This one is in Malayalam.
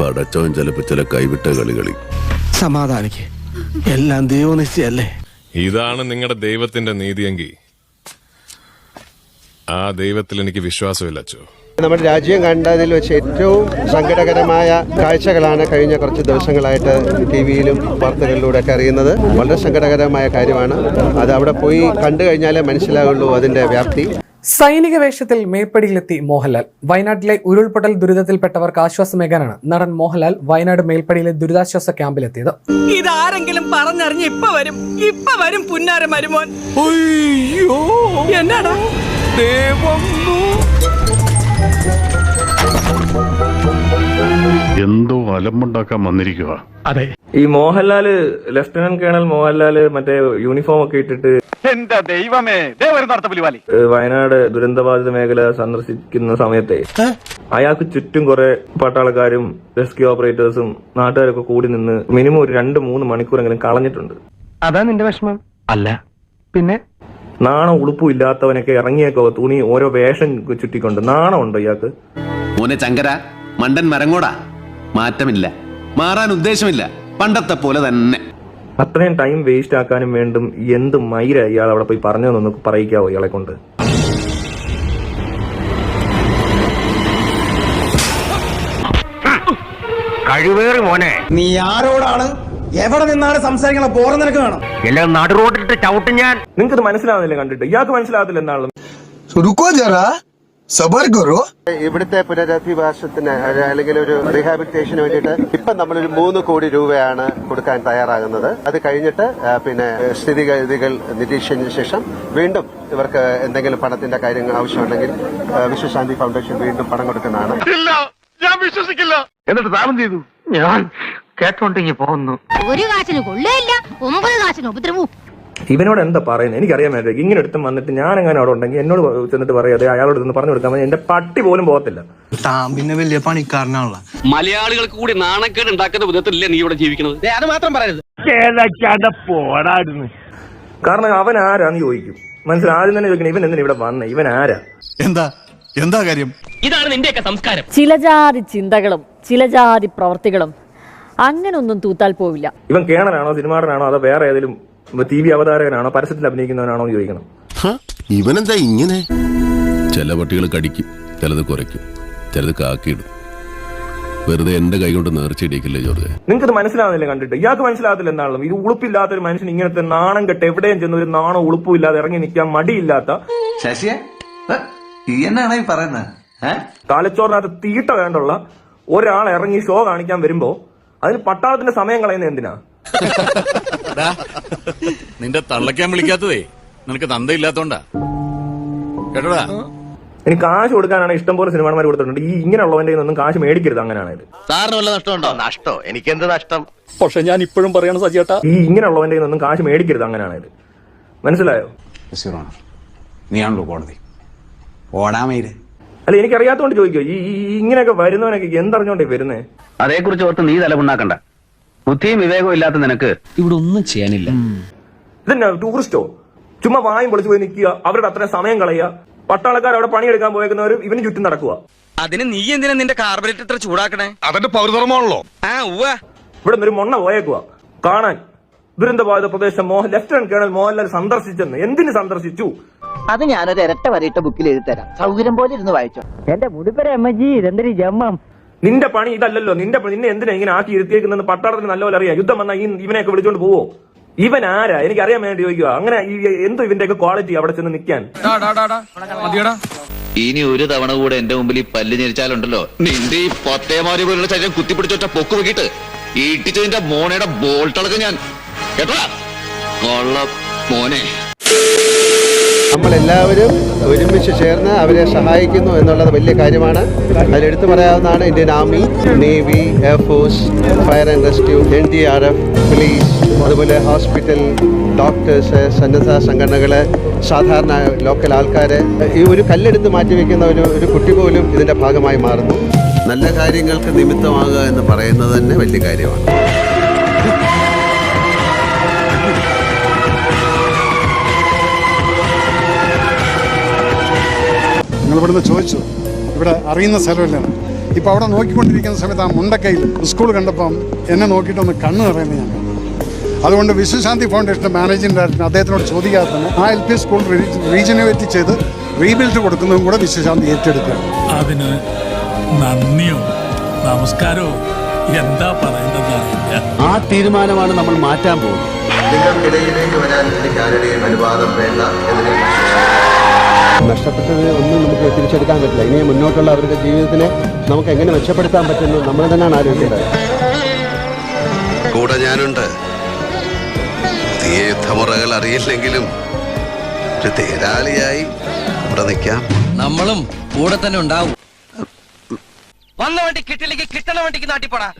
പടച്ചോൻ ചിലപ്പോ ചില കൈവിട്ട കളി കളി സമാധാനിക്ക്. എല്ലാം ദൈവനിശ്ചയല്ലേ? ഇതാണ് നിങ്ങളുടെ ദൈവത്തിന്റെ നീതിയെങ്കിൽ ആ ദൈവത്തിൽ എനിക്ക് വിശ്വാസമില്ല അച്ചോ നമ്മുടെ രാജ്യം കണ്ടതിൽ വെച്ച് ഏറ്റവും സങ്കടകരമായ കാഴ്ചകളാണ് കഴിഞ്ഞ കുറച്ച് ദിവസങ്ങളായിട്ട് ടി വിയിലും വാർത്തകളിലൂടെ ഒക്കെ അറിയുന്നത്. വളരെ സങ്കടകരമായ കാര്യമാണ്. അത് അവിടെ പോയി കണ്ടു കഴിഞ്ഞാലേ മനസ്സിലാവുള്ളൂ അതിന്റെ വ്യാപ്തി. സൈനിക വേഷത്തിൽ മേൽപ്പടിയിലെത്തി മോഹൻലാൽ. വയനാട്ടിലെ ഉരുൾപൊട്ടൽ ദുരിതത്തിൽപ്പെട്ടവർക്ക് ആശ്വാസമേകാനാണ് നടൻ മോഹൻലാൽ വയനാട് മേൽപ്പടിയിലെ ദുരിതാശ്വാസ ക്യാമ്പിലെത്തിയത്. ഇതാരെങ്കിലും പറഞ്ഞറിഞ്ഞ് ഇപ്പൊ വരും. ഇപ്പൊ വരും പുന്നാര മരുമോൻ. എന്നാടാ? എന്നാടാ എന്തോ അലമ്പുണ്ടാക്കാൻ വന്നിരിക്കുക അതെ. ഈ മോഹൻലാൽ ലെഫ്റ്റനന്റ് കേണൽ മോഹൻലാൽ മറ്റേ യൂണിഫോം ഒക്കെ ഇട്ടിട്ട് എന്റെ ദൈവമേ വയനാട് ദുരന്തബാധിത മേഖല സന്ദർശിക്കുന്ന സമയത്തെ അയാൾക്ക് ചുറ്റും കുറെ പട്ടാളക്കാരും റെസ്ക്യൂ ഓപ്പറേറ്റേഴ്സും നാട്ടുകാരൊക്കെ കൂടി നിന്ന് മിനിമം ഒരു രണ്ട് മൂന്ന് മണിക്കൂറെങ്കിലും കളഞ്ഞിട്ടുണ്ട്. അതാ നിന്റെ വിഷമം? അല്ല. പിന്നെ? നാണം ഉളുപ്പും ഇല്ലാത്തവനൊക്കെ ഇറങ്ങിയേക്കോ തുണി ഓരോ വേഷം ചുറ്റിക്കൊണ്ട്. നാണമുണ്ടോ ഇയാൾക്ക്? മോനെ ചങ്കര മണ്ടൻ മരങ്ങോടാ. മാറ്റമില്ല മാറാൻ ഉദ്ദേശമില്ല പണ്ടത്തെ പോലെ തന്നെ. അത്രയും ടൈം വേസ്റ്റ് ആക്കാനും വേണ്ടും എന്ത് മൈര ഇയാൾ അവിടെ പോയി നമുക്ക് പറയിക്കാവോ ഇയാളെ കൊണ്ട്? കഴിവേറി മോനെ. നീ ആരോടാണ്? എവിടെ നിന്നാണ് സംസാരിക്കണം പോറ നിനക്ക് വേണം. എല്ലാം നടു റോഡിലിട്ട് ചവിട്ടും ഞാൻ. നിങ്ങൾക്ക് മനസ്സിലാവുന്നില്ല കണ്ടിട്ട്. ഇയാൾക്ക് മനസ്സിലാവത്തില്ല എന്നാളും സബർ ഗുരു ഇവിടുത്തെ പുനരധിവാസത്തിന് അല്ലെങ്കിൽ ഒരു റീഹാബിലിറ്റേഷന് വേണ്ടിയിട്ട് ഇപ്പം നമ്മളൊരു മൂന്ന് കോടി രൂപയാണ് കൊടുക്കാൻ തയ്യാറാകുന്നത്. അത് കഴിഞ്ഞിട്ട് പിന്നെ സ്ഥിതിഗതികൾ നിരീക്ഷിച്ചതിന് ശേഷം വീണ്ടും ഇവർക്ക് എന്തെങ്കിലും പണത്തിന്റെ കാര്യങ്ങൾ ആവശ്യമുണ്ടെങ്കിൽ വിശ്വശാന്തി ഫൗണ്ടേഷൻ വീണ്ടും പണം കൊടുക്കുന്നതാണ്. ഞാൻ വിശ്വസിക്കില്ല. എന്നിട്ട് താമം ചെയ്തു? ഞാൻ കേട്ടോണ്ടെങ്കിൽ പോകുന്നു. ഒരു കാശിന് കൊള്ളുകയില്ല ഒമ്പത് കാശിന് ഉപദ്രവവും. ഇവനോട് എന്താ പറയുന്നത്? എനിക്കറിയാൻ വേണ്ടി ഇങ്ങനെ എടുത്തും വന്നിട്ട് ഞാൻ എങ്ങനെ അവിടെ ഉണ്ടെങ്കിൽ എന്നോട് ചെന്നിട്ട് പറയാതെ അയാളോട് ഒന്ന് പറഞ്ഞു കൊടുക്കാൻ എന്റെ പട്ടി പോലും പോകത്തില്ല. താൻ പിന്നെ വലിയ പണിക്കാരനാണല്ലോ. മലയാളികൾക്ക് കൂടി നാണക്കേട് ഉണ്ടാക്കുന്ന വിധത്തിലല്ലേ നീ ഇവിടെ ജീവിക്കുന്നത്? അത് മാത്രം പറയരുത്. പോടായിരുന്നു കാരണം അവൻ ആരാന്ന് ചോദിക്കും. മനസ്സിൽ ആദ്യം തന്നെ ചോദിക്കണം ഇവൻ എന്തിനാ ഇവിടെ വന്നേ? ഇവൻ ആരാ? എന്താ എന്താ കാര്യം? ഇതാണ് നിന്റെയൊക്കെ സംസ്കാരം. ചില ജാതി ചിന്തകളും ചില ജാതി പ്രവർത്തികളും അങ്ങനൊന്നും തൂത്താൽ പോവില്ല. ഇവൻ കേണനാണോ സിനിമാടനാണോ അതോ വേറെ ഏതെങ്കിലും ടി വി അവതാരകനാണോ പരസ്യത്തിൽ അഭിനയിക്കുന്നവനാണോ എന്ന് ചോദിക്കണം. ഇവനെന്താ ഇങ്ങനെ? ചില പട്ടികൾ കടിക്കും ചിലത് കുറയ്ക്കും ചിലത് കാക്കിയിടും. വെറുതെ എന്റെ കൈ കൊണ്ട് നേർച്ചയിടിക്കില്ലേ ജോർജ്? നിങ്ങൾക്ക് ഇത് മനസ്സിലാവുന്നില്ല കണ്ടിട്ട്? ഇയാൾക്ക് മനസ്സിലാകത്തില്ല എന്നാണല്ലോ. ഇത് ഉളുപ്പില്ലാത്ത ഒരു മനുഷ്യൻ ഇങ്ങനത്തെ നാണം കെട്ട് എവിടെയും ചെന്ന് ഒരു നാണോ ഉളുപ്പും ഇല്ലാതെ ഇറങ്ങി നിൽക്കാൻ മടിയില്ലാത്ത ശശിയെ? ഈ എന്നാണ് ഈ പറയുന്നത്? തലച്ചോറിനകത്ത് തീട്ട വേണ്ടുള്ള ഒരാൾ ഇറങ്ങി ഷോ കാണിക്കാൻ വരുമ്പോ അതിന് പട്ടാളത്തിന്റെ സമയം കളയുന്നത് എന്തിനാ? നിന്റെ തള്ളക്കാൻ വിളിക്കാത്തതേ. നിനക്ക് തന്തയില്ലാത്തോണ്ടാ. കേട്ടോടാ? എനിക്ക് കാശ് കൊടുക്കാനാണ് ഇഷ്ടംപോലെ സിനിമാന്മാർ കൊടുത്തിട്ടുണ്ട്. ഈ ഇങ്ങനെയുള്ളവന്റെ ഒന്നും കാശ് മേടിക്കരുത് അങ്ങനെയാണ് സാറിന് വല്ല നഷ്ടമുണ്ടോ നഷ്ടോ? എനിക്ക് എന്ത് നഷ്ടം? പക്ഷെ ഞാൻ ഇപ്പോഴും പറയണ സജിയേട്ടാ. ഈ ഇങ്ങനെയുള്ളവന്റെ ഒന്നും കാശ് മേടിക്കരുത് അങ്ങനെയാണ് മനസ്സിലായോ? നീയാണല്ലോ കോടതി. ഓടാമേര് അല്ല എനിക്കറിയാത്തോണ്ട് ചോദിക്കോ. ഈ ഇങ്ങനെയൊക്കെ വരുന്നവനൊക്കെ എന്തറിഞ്ഞോണ്ടേ വരുന്നേ? അതേക്കുറിച്ച് ഓർത്ത് നീ തലമുണ്ടാക്കണ്ട. ബുദ്ധിയും വിവേകവും ഇല്ലാത്ത നിനക്ക് ഇവിടെ ഒന്നും ചെയ്യാനില്ല. ഇതെന്നാ ടൂറിസ്റ്റോ ചുമ്മാ വായും പൊളിച്ചു പോയി നിൽക്കുക അവരുടെ അത്രയും സമയം കളയുക. പട്ടാളക്കാർ അവിടെ പണിയെടുക്കാൻ പോയേക്കുന്നവർ ഇവന് ചുറ്റും നടക്കുക. അതിന് നീ എന്തിനാ നിന്റെ കാർബറേറ്റർ ഇത്ര ചൂടാക്കണേ? അതെന്റെ പൗരധർമ്മമാണല്ലോ. ആ ഉവ്വ. ഇവിടെ നിന്ന് ഒരു മൊണ്ണ പോയേക്കുക കാണാൻ. ദുരന്തബാധിത പ്രദേശം മോഹൻ ലെഫ്റ്റനന്റ് കേണൽ മോഹൻലാൽ സന്ദർശിച്ചെന്ന്. എന്തിന് സന്ദർശിച്ചു? അത് ഞാനൊരു ഇരട്ട വരയിട്ട ബുക്കിൽ എഴുതി തരാം സൗകര്യം പോലെ ഇരുന്ന് വായിച്ചോ. എന്റെ മുടിപ്പര എം ജി ഇതെന്തൊരു ജമ്മം. നിന്റെ പണി ഇതല്ലല്ലോ. നിന്റെ പണി- നിന്നെ എന്തിനാ ഇങ്ങനെ ആക്കി ഇരുത്തിയേക്കുന്നത് പട്ടാളത്തിന് നല്ലപോലെ അറിയാം. യുദ്ധം വന്നാൽ ഈ ഇവനെയൊക്കെ വിളിച്ചോണ്ട് പോവോ? ഇവൻ ആരാ? എനിക്ക് അറിയാൻ വേണ്ടി ചോദിക്കുക അങ്ങനെ എന്തോ ഇവന്റെയൊക്കെ ക്വാളിറ്റി അവിടെ ചെന്ന് നിൽക്കാൻ. ഇനി ഒരു തവണ കൂടെ എന്റെ മുമ്പിൽ ഈ പല്ല് ഞെരിച്ചാലുണ്ടല്ലോ. നിന്റെ ഈ പത്തേമാരി പോലുള്ള ശരീരം കുത്തിപ്പിടിച്ചൊറ്റ പൊക്ക് വെക്കിട്ട് ഈട്ടിച്ചതിന്റെ മോനയുടെ ബോൾട്ടളക്ക് ഞാൻ. കേട്ടോ കൊള്ള മോനെ. നമ്മളെല്ലാവരും ഒരുമിച്ച് ചേർന്ന് അവരെ സഹായിക്കുന്നു എന്നുള്ളത് വലിയ കാര്യമാണ്. അതിലെടുത്തു പറയാവുന്നതാണ് Indian army navy air force fire and rescue N D R F police അതുപോലെ ഹോസ്പിറ്റൽ ഡോക്ടേഴ്സ് സന്നദ്ധ സംഘടനകൾ സാധാരണ ലോക്കൽ ആൾക്കാർ ഈ ഒരു കല്ലെടുത്ത് മാറ്റിവെക്കുന്ന ഒരു ഒരു കുട്ടി പോലും ഇതിന്റെ ഭാഗമായി മാറുന്നു. നല്ല കാര്യങ്ങൾക്ക് നിമിത്തമാകുക എന്ന് പറയുന്നത് തന്നെ വലിയ കാര്യമാണ്. ഇവിടുന്ന് ചോദിച്ചു ഇവിടെ അറിയുന്ന സ്ഥലമല്ല ഇപ്പോൾ അവിടെ നോക്കിക്കൊണ്ടിരിക്കുന്ന സമയത്ത് ആ മുണ്ടക്കയിൽ സ്കൂൾ കണ്ടപ്പം എന്നെ നോക്കിയിട്ടൊന്ന് കണ്ണ് നിറയുന്നത് ഞാൻ. അതുകൊണ്ട് വിശ്വശാന്തി ഫൗണ്ടേഷന്റെ മാനേജിംഗ് ഡയറക്ടർ അദ്ദേഹത്തിനോട് ചോദിക്കാതെ തന്നെ ആ എൽ പി സ്കൂൾ റീജനുവേറ്റ് ചെയ്ത് റീബിൽഡ് കൊടുക്കുന്നതും കൂടെ വിശ്വശാന്തി ഏറ്റെടുക്കുക അതിന് നന്ദിയോ നമസ്കാരമോ എന്താ പറയുന്നത് ആ തീരുമാനമാണ് നമ്മൾ മാറ്റാൻ പോകുന്നത്. നിങ്ങൾക്കിടയിലേക്ക് വരാൻ എനിക്ക് ആരുടെയും അനുവാദം വേണ്ട നഷ്ടപ്പെട്ടത് ഒന്നും നമുക്ക് തിരിച്ചെടുക്കാൻ പറ്റില്ല. ഇനി മുന്നോട്ടുള്ള അവരുടെ ജീവിതത്തിനെ നമുക്ക് എങ്ങനെ മെച്ചപ്പെടുത്താൻ പറ്റുന്നു നമ്മൾ തന്നെയാണ് ആലോചിക്കേണ്ടത്. കൂടെ ഞാനുണ്ട്. യുദ്ധമുറകൾ അറിയില്ലെങ്കിലും ഒരു തേരാളിയായി ഇവിടെ നിൽക്കാം. നമ്മളും കൂടെ തന്നെ ഉണ്ടാവും. വന്ന വണ്ടി കിട്ടില്ലെങ്കിൽ കിട്ടണ വണ്ടിക്ക് നാട്ടിപ്പോടാ